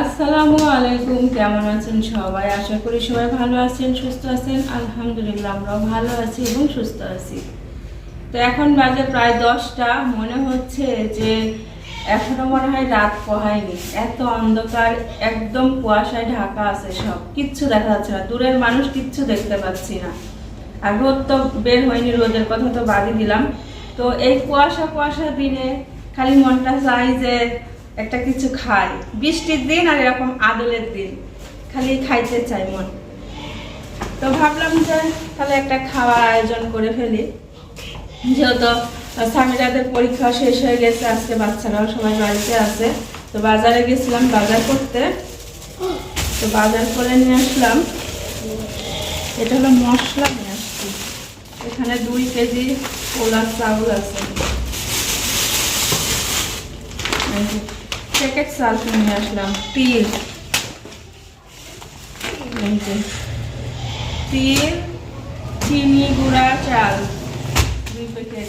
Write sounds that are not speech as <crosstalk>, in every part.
আসসালামু আলাইকুম, কেমন আছেন সবাই? আশা করি সবাই ভালো আছেন, সুস্থ আছেন। আলহামদুলিল্লাহ, আমরাও ভালো আছি এবং সুস্থ আছি। তো এখন বাজে প্রায় দশটা। মনে হচ্ছে যে এখনও মনে হয় রাত পোহায়নি। এত অন্ধকার, একদম কুয়াশায় ঢাকা আছে সব। কিচ্ছু দেখা যাচ্ছে না। দূরের মানুষ কিচ্ছু দেখতে পাচ্ছি না। আর রোদ তো বের হয়নি, রোদের কথা তো বাদই দিলাম। তো এই কুয়াশা কুয়াশা দিনে খালি মনটা চাই যে একটা কিছু খাই। বৃষ্টির দিন আর এরকম আদলের দিন। খালি খাইতে চাই মন। তো ভাবলাম যে তাহলে একটা খাওয়ার আয়োজন করে ফেলি। যেহেতু স্বামীরাদের পরীক্ষা শেষ হয়ে গেছে, আজকে বাচ্চারাও সবাই বাড়িতে আছে। তো বাজারে গেছিলাম বাজার করতে। তো বাজার করে নিয়ে আসলাম। এটা হলো মশলা নিয়ে আসছি। এখানে দুই কেজি পোলার চাউল আছে। প্যাকেট চাল নিয়ে আসলাম তিল তিল চিনি গুঁড়া চাল দুই প্যাকেট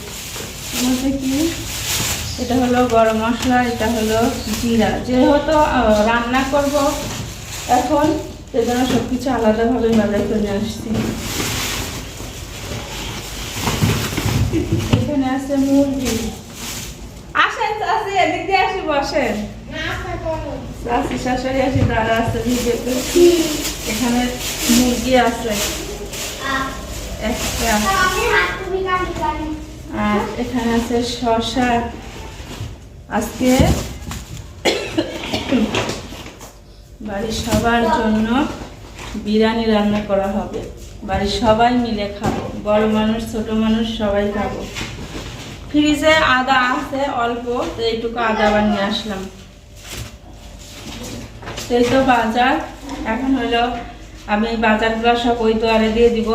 কি এটা হলো গরম মশলা, এটা হলো জিরা। যেহেতু রান্না করব, এখন সেজন্য সব কিছু আলাদাভাবে বাজার করে আসছি। এখানে আছে মুরগি। আসেন চাষি এদিক দিয়ে আসি, বসেন। বাড়ির সবার জন্য বিরিয়ানি রান্না করা হবে। বাড়ির সবাই মিলে খাব। বড় মানুষ, ছোট মানুষ, সবাই খাব। ফ্রিজে আদা আছে, অল্প, তো এইটুকু আদা আবার নিয়ে আসলাম। এই তো বাজার। এখন হলো আমি বাজারগুলো সব ওই দুয়ারে দিয়ে দিব।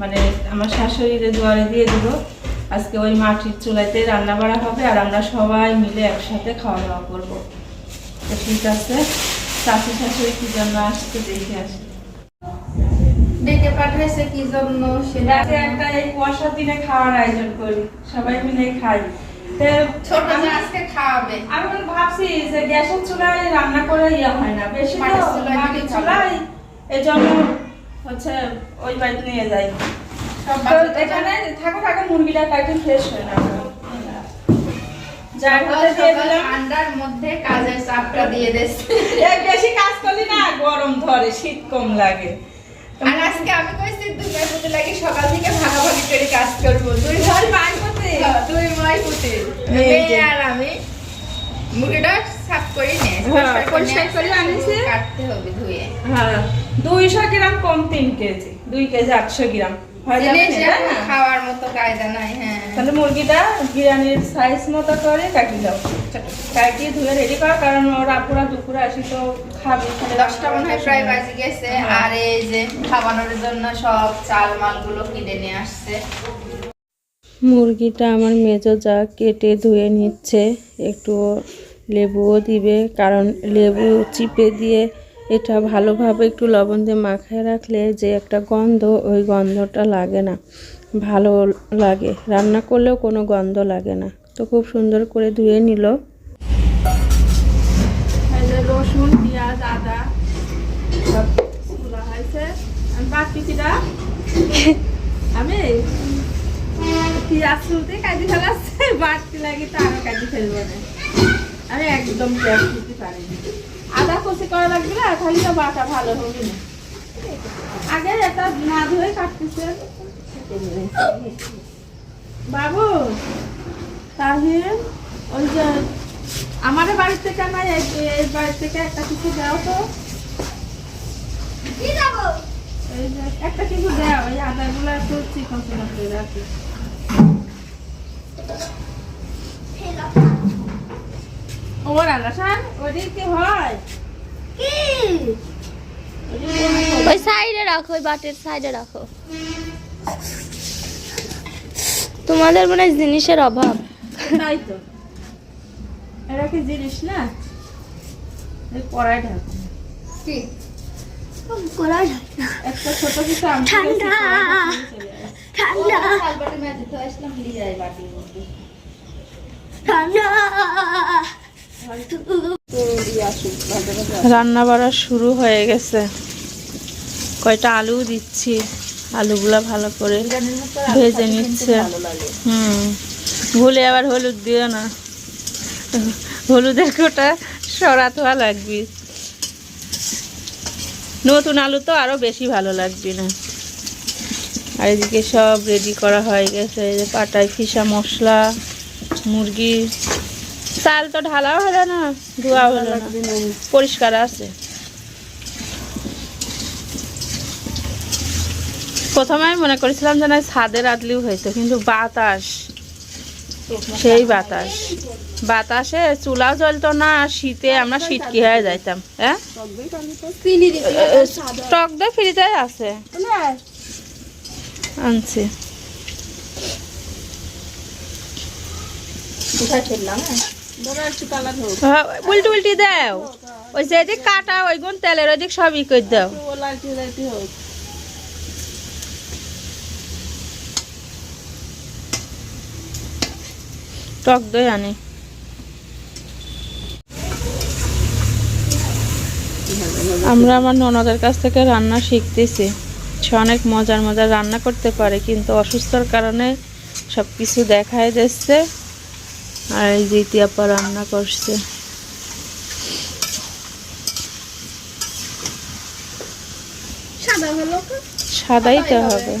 মানে আমার শাশুড়িদের দুয়ারে দিয়ে দিব। আজকে ওই মাটির চুলাইতে রান্না বাড়া হবে আর আমরা সবাই মিলে একসাথে খাওয়া দাওয়া করব। তো ঠিক আছে শাশু শাশুড়ি কি জন্য আসতে দেখে আসি। ডেকে পাঠাইছে কি জন্য সেটা একটা এই কুয়াশার দিনে খাওয়ার আয়োজন করি। সবাই মিলে খাই। ছোট আজকে খাওয়াবে। আমি ভাবছি যে গ্যাসের চুলায় রান্না করে ইয়ে হয় না। বেশি মাটির চুলায় মাটির দিলে চুলায় এই জন্য হচ্ছে ওই বাড়িতে নিয়ে যাই। সব তো বাচ্চাদের এখানে থাকো থাকো মুরগিটা কাটে ফ্রেশ হয়ে না যার সকাল হাতে দিয়ে সকাল দিলাম। ঠান্ডার মধ্যে কাজের চাপটা দিয়ে দিচ্ছে বেশি কাজ করলি না গরম ধরে শীত কম লাগে। আর আজকে আমি কইছি লাগে সকাল থেকে ভাগাভাগি করে কাজ করব। দুই ধর পাই দুই এই আর আমি। মুরগিটা সাফ করে নে হ্যাঁ, পরিষ্কার করে আনিছে। কাটতে হবে ধুয়ে। হ্যাঁ দুইশো গ্রাম কম তিন কেজি। দুই কেজি আটশো গ্রাম। হয়ে যাবে জিনিস না, তাই না? খাওয়ার মতো কায়দা নাই হ্যাঁ। তাহলে মুরগিটা বিরিয়ানির সাইজ মতো করে কাটি দাও। কাটিয়ে ধুয়ে রেডি কর কারণ ওরা পুরা দুপুরে আসি তো খাবে। দশটা মনে হয় প্রায় বাজে গেছে। হ্যাঁ। আর এই যে খাওয়ানোর জন্য সব চাল মালগুলো কিনে নিয়ে আসছে। মুরগিটা আমার মেজো যা কেটে ধুয়ে নিচ্ছে একটু লেবুও দিবে, কারণ লেবু চিপে দিয়ে এটা ভালোভাবে একটু লবণ দিয়ে মাখায় রাখলে যে একটা গন্ধ, ওই গন্ধটা লাগে না। ভালো লাগে। রান্না করলেও কোনো গন্ধ লাগে না। তো খুব সুন্দর করে ধুয়ে নিল। রসুন, পেঁয়াজ, আদা আমি? পেঁয়াজ ফেলাচ্ছে বাড়তি লাগে তো ফেলব না। আমি একদম পেঁয়াজ দিতে পারিনি আদা কষি করা লাগবে না খালি তো বাটা ভালো হবে না। আগে এটা না ধুয়ে কাটতেছে। বাবু তাহলে ওই যে আমাদের বাড়ির থেকে না এই এই বাড়ির থেকে একটা কিছু দাও তো। একটা কিছু দাও এই আদাগুলো একটু চিকন চিকন করে রাখি। সার ওটি কি হয়? ওই সাইডে রাখো ওই বাটের সাইডে রাখো। তোমাদের মনে হয় জিনিসের অভাব। তাই তো। কি জিনিস না? কি? একটা ছোট কিছু ঠান্ডা। ঠান্ডা। রান্না বাড়া শুরু হয়ে গেছে। কয়টা আলু দিচ্ছি। আলুগুলা ভালো করে ভেজে নিচ্ছে। হুম। ভুলে আবার হলুদ দিও না। হলুদের কোটা সরাত হওয়া লাগবে। নতুন আলু তো আরও বেশি ভালো লাগবে না। আর এদিকে সব রেডি করা হয়ে গেছে। পাটায় ফিসা মশলা মুরগি চাল তো ঢালাও হলো না ধোয়া হলো না। পরিষ্কার আছে। প্রথমে আমি মনে করেছিলাম যে না ছাদের আদলিও হয়েছে কিন্তু বাতাস সেই বাতাস। বাতাসে চুলাও জ্বলতো না শীতে আমরা শীতকি হয়ে যাইতাম হ্যাঁ? টক দই ফ্রিতে আছে। আনছি। হ্যাঁ, উল্টি উল্টি দাও। ওই যে এদিক কাটা ওই গুণ তেলের ওইদিক সবই করে দাও। টক দই আনি। আমরা আমার ননদের কাছ থেকে রান্না শিখতেছি। সে অনেক মজার মজার রান্না করতে পারে কিন্তু অসুস্থর কারণে সব কিছু দেখায় দিচ্ছে। আর এই যে ইতিয়াপা রান্না করছে। সাদাই তো হবে।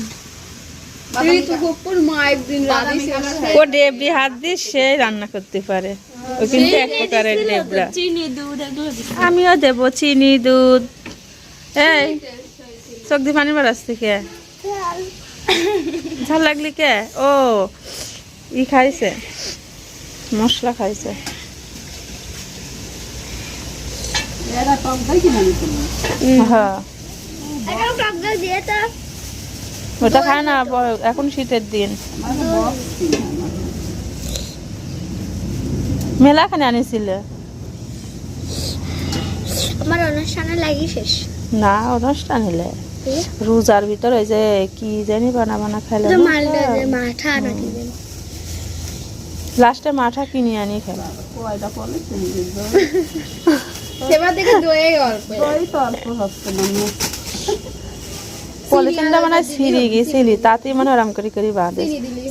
ও ডেবরি হাত দিয়ে সে রান্না করতে পারে। ও কিন্তু এক প্রকারের ডেবরা চিনি দুধ এগুলো দিচ্ছি আমিও দেবো চিনি দুধ। এই চোখ দিয়ে পানি বাড়াচ্ছে কে? ঝাল লাগলি কে? ও ই খাইছে। মশলা খাইছে। হ্যাঁ। ওটা খায় না এখন শীতের দিন। মেলা খানে আনিছিলে। আমার অনুষ্ঠানে লাগি শেষ। না অনুষ্ঠান হলে রোজার ভিতর ওই যে কি জানি বানা বানা খাইলে মালটা যে নাকি লাস্টে মাঠা কিনে আনি সেবার থেকে দয়ে অল্প। পলিথিনটা মানে ছিঁড়ি গেছিলি তাতে মানে আরাম করে করে বাঁধে।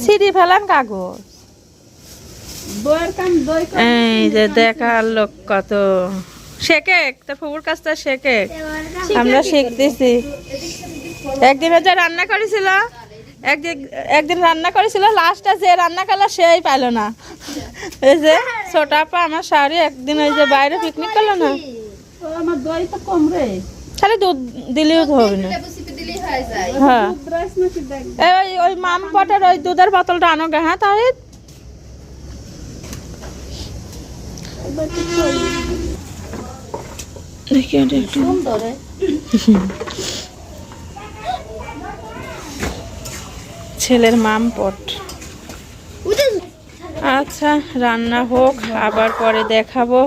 ছিঁড়ি ফেলান কাগজ। এই যে দেখার লোক কত। শেখে তোর ফুপুর কাছটা শেখে আমরা শিখতেছি। একদিন যে রান্না করেছিল। একদিন একদিন রান্না করেছিল লাস্টে যে রান্না করল সেই পাইলো না। এই যে ছোটা পা আমার শাড়ি একদিন ওই যে বাইরে পিকনিক করল না। আমার দই তো কম রে খালি দুধ দিলেও হবে না। হয়ে। ওই ওই মাম পটের ওই দুধের বোতলটা আনো গে হ্যাঁ তাই দেখি একটু। <laughs> ছেলের মাম পট আচ্ছা রান্না হোক আবার পরে দেখাবো।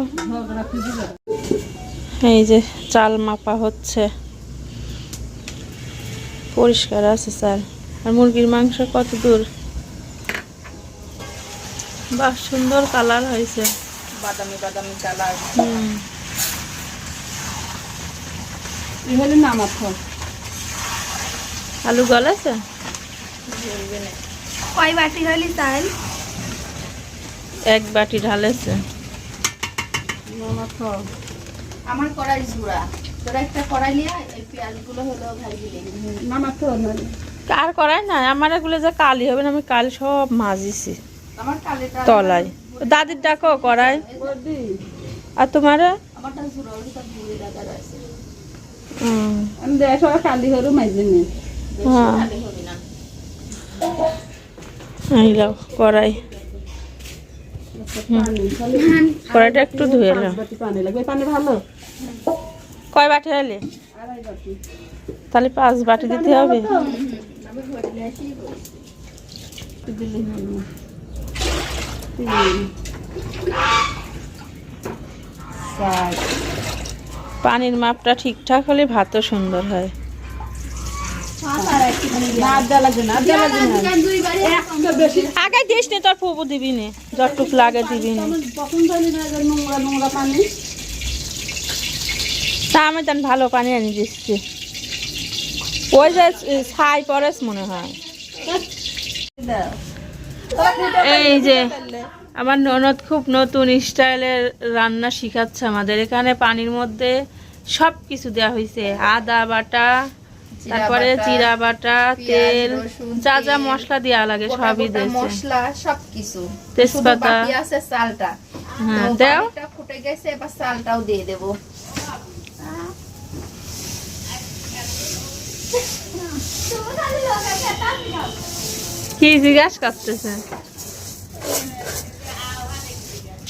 এই যে চাল মাপা হচ্ছে। পরিষ্কার আছে স্যার। আর মুরগির মাংস কত দূর? বাহ সুন্দর কালার হয়েছে। বাদামি বাদামি কালার। হুম। নামাত আলু গলেছে কয় বাটি হলি চাল এক বাটি ঢালেছে আমার কড়াই ঝুড়া তোরা একটা কড়াই নিয়ে এই পেঁয়াজগুলো হলো ভাজি নামাত আর করাই না আমার এগুলো যে কালি হবে না আমি কাল সব মাজিছি। আমার কালেটা তলায়। দাদির ডাকো করাই আর তোমার কালি হরু মাইজিনি হ্যাঁ। খালি এই লাও কড়াই। কড়াইটা একটু ধুয়ে নাও। কয় বাটি হলে তাহলে পাঁচ বাটি দিতে হবে। পানির মাপটা ঠিকঠাক হলে ভাতও সুন্দর হয়। আগে তোর যতটুক লাগে দিবি তা আমি ভালো পানি আনি দিচ্ছি। ওই যে ছাই পরেস মনে হয়। এই যে, আমার ননদ খুব নতুন স্টাইলের রান্না শিখাচ্ছে আমাদের। এখানে পানির মধ্যে সব কিছু দেওয়া হয়েছে আদা বাটা তারপরে জিরা বাটা তেল যা যা মশলা দেওয়া লাগে সবই দিয়েছে মশলা সবকিছু। তেজপাতা। আছে চালটা। হ্যাঁ, দাও। ফুটে গেছে এবার চালটাও দিয়ে দেবো। কি জিজ্ঞাসা করতেছে?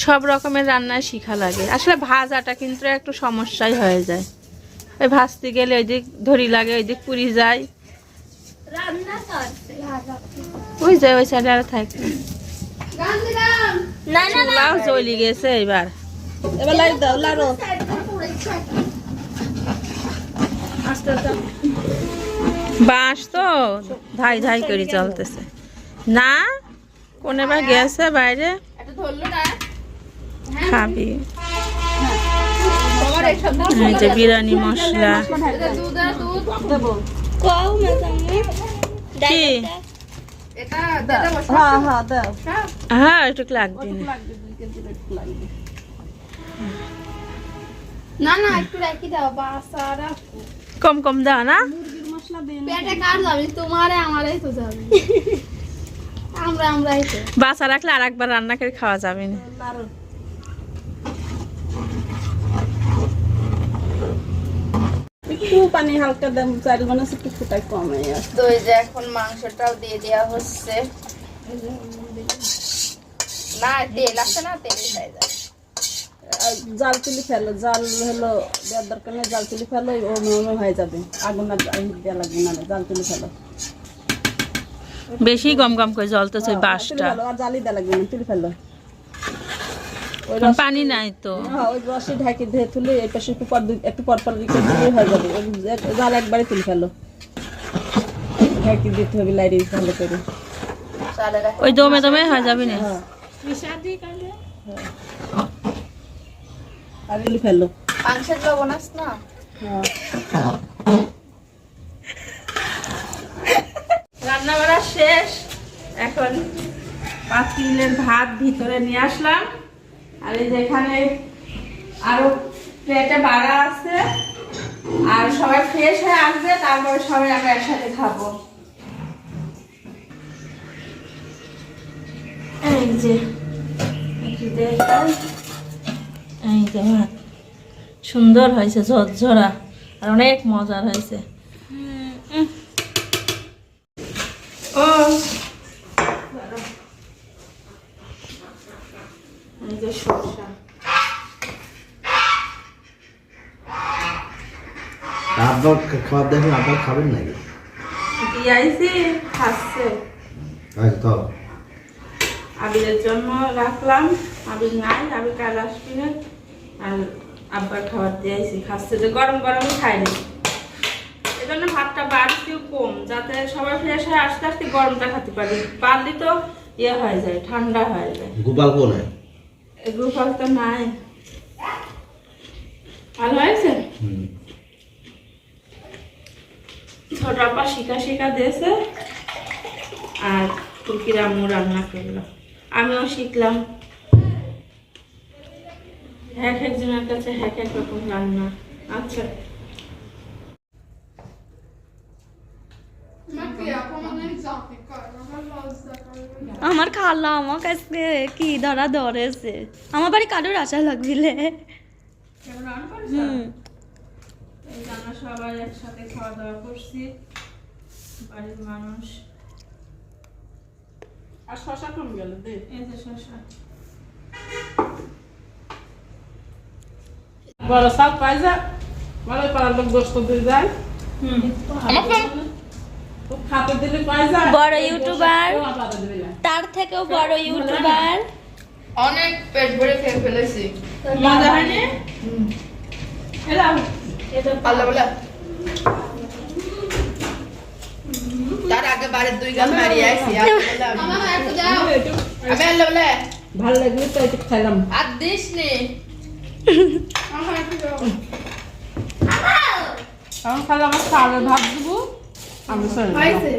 সব রকমের রান্না শিখা লাগে। আসলে ভাজাটা কিন্তু একটু সমস্যাই হয়ে যায়। ওই ভাজতে গেলে ওই দিক ধরি লাগে ওই দিক পুরি যায়। ওই যে ওই সাইডে আর থাকে। চুলাও জ্বলি গেছে এবার। এবার লাইট দাও লাড়ো। বাঁশ তো ধাই ধাই করে চলতেছে না কোন এবার গেছে বাইরে? খাবি। এই যে বিরিয়ানি মশলা। কি। হ্যাঁ একটু না না রাখি দাও বাসারা কম কম দাও না? পেটে কার যাবে তোমারে আমারই তো যাবে <laughs> আমরা আমরাই তো। বাসা রাখলে আর একবার রান্না করে খাওয়া যাবে না। একটু পানি হালকা দেন চাল বানাচ্ছে একটু ফুটাই কমে তো এই যে এখন মাংসটাও দিয়ে দেওয়া হচ্ছে। না তেল আছে না তেল খাই যায়। আর জাল তুলি ফেলো জাল হলো দেওয়ার দরকার নেই জাল তুলি ফেলো ও নরম হয়ে যাবে। আগুন আর দেওয়া লাগবে না জাল তুলি ফেলো। বেশি গম গম করে জল তো বাঁশটা। ফেলো আর জালি দেওয়া লাগবে না তুলি ফেলো। পানি নাই তো। হ্যাঁ ওই রসে ঢাকি ধুয়ে তুলে এই পাশে একটু পর একটু পর পর দিকে দিয়ে হয়ে যাবে। জাল একবারে তুলে ফেলো। ঢাকি দিতে হবে লাইটে ভালো করে। ওই দমে দমে হয়ে যাবে না? হ্যাঁ। আর তুলে ফেলো। মাংসের লবণ আস না? হ্যাঁ। রান্না বাড়া শেষ। এখন পাঁচ কিলোর ভাত ভিতরে নিয়ে আসলাম। আর এই যেখানে আরও প্লেটে বাড়া আছে। আর সবাই ফ্রেশ হয়ে আসবে তারপরে সবাই আমরা একসাথে খাব। এই যে এই যে ভাত সুন্দর হয়েছে ঝরঝরা আর অনেক মজার হয়েছে। ও যে সরষা। আপনার খাবার দেখেন আপনার খাবেন নাকি? দিয়াইছি খাচ্ছে। আচ্ছা তো। আবিরের জন্য রাখলাম। আবির নাই আবির কাল আসবি না। আর আব্বার খাবার দিয়েছি খাচ্ছে যে গরম গরম খাইনি এই জন্য ভাতটা বাড়তিও কম যাতে সবাই ফ্রেশ হয়ে আস্তে আস্তে গরমটা খেতে পারি। বাড়লি তো ইয়ে হয়ে যায় ঠান্ডা হয়ে যায়। গোপাল কোনে এগুলো তো নাই ভালো হয়েছে ছোট আপা শিকা শিকা দিয়েছে আর তুর্কির আম্মু রান্না করল আমিও শিখলাম এক একজনের কাছে এক এক রকম রান্না আচ্ছা আমার খালা আমার কাছে কি ধরা ধরেছে? আমার বাড়ি কারোর আশা লাগবিলে হুম। সবাই একসাথে খাওয়া দাওয়া করছি বাড়ির মানুষ। আর শশা কম গেল দে। এই যে শশা। বড় সাপ পাই যা বড় পাড়ার লোক গোস্ত দিয়ে যায়। তো খাতে দিলে পাই বড় ইউটিউবার। তার থেকেও বড় ইউটিউবার। অনেক পেট ভরে খেয়ে ফেলেছি। মজা হয়নি আল্লাহ বলে। তার আগে বাড়ির দুই গাল মারিয়ে আসি আমি বলে। ভালো লাগলে তো একটু খাইলাম আর দিস নি। এখন খালি আমার চালের ভাত দেবো। আমি। হয়েছে।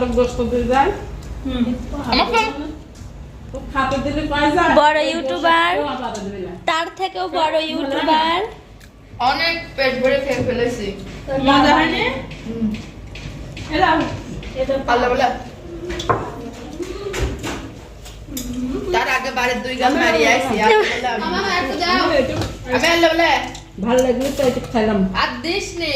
লোক গোস্ত দিয়ে যায় আমাকে তো খাতে দিলে পাই যায় বড় ইউটিউবার। তার থেকেও বড় ইউটিউবার। অনেক পেট ভরে খেয়ে ফেলেছি। মজা হয়নি? আল্লাহ বলে। তার আগে বাড়ির দুই গাল মারিয়ে বললাম, আমি আনলে বলে ভালো লাগল তো এটা খাইলাম। আর দিস নে।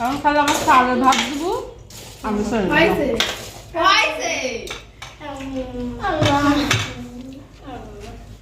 এখন খালি আমার চালের ভাত দেবো। আমি চলে হয়েছে। হয়েছে।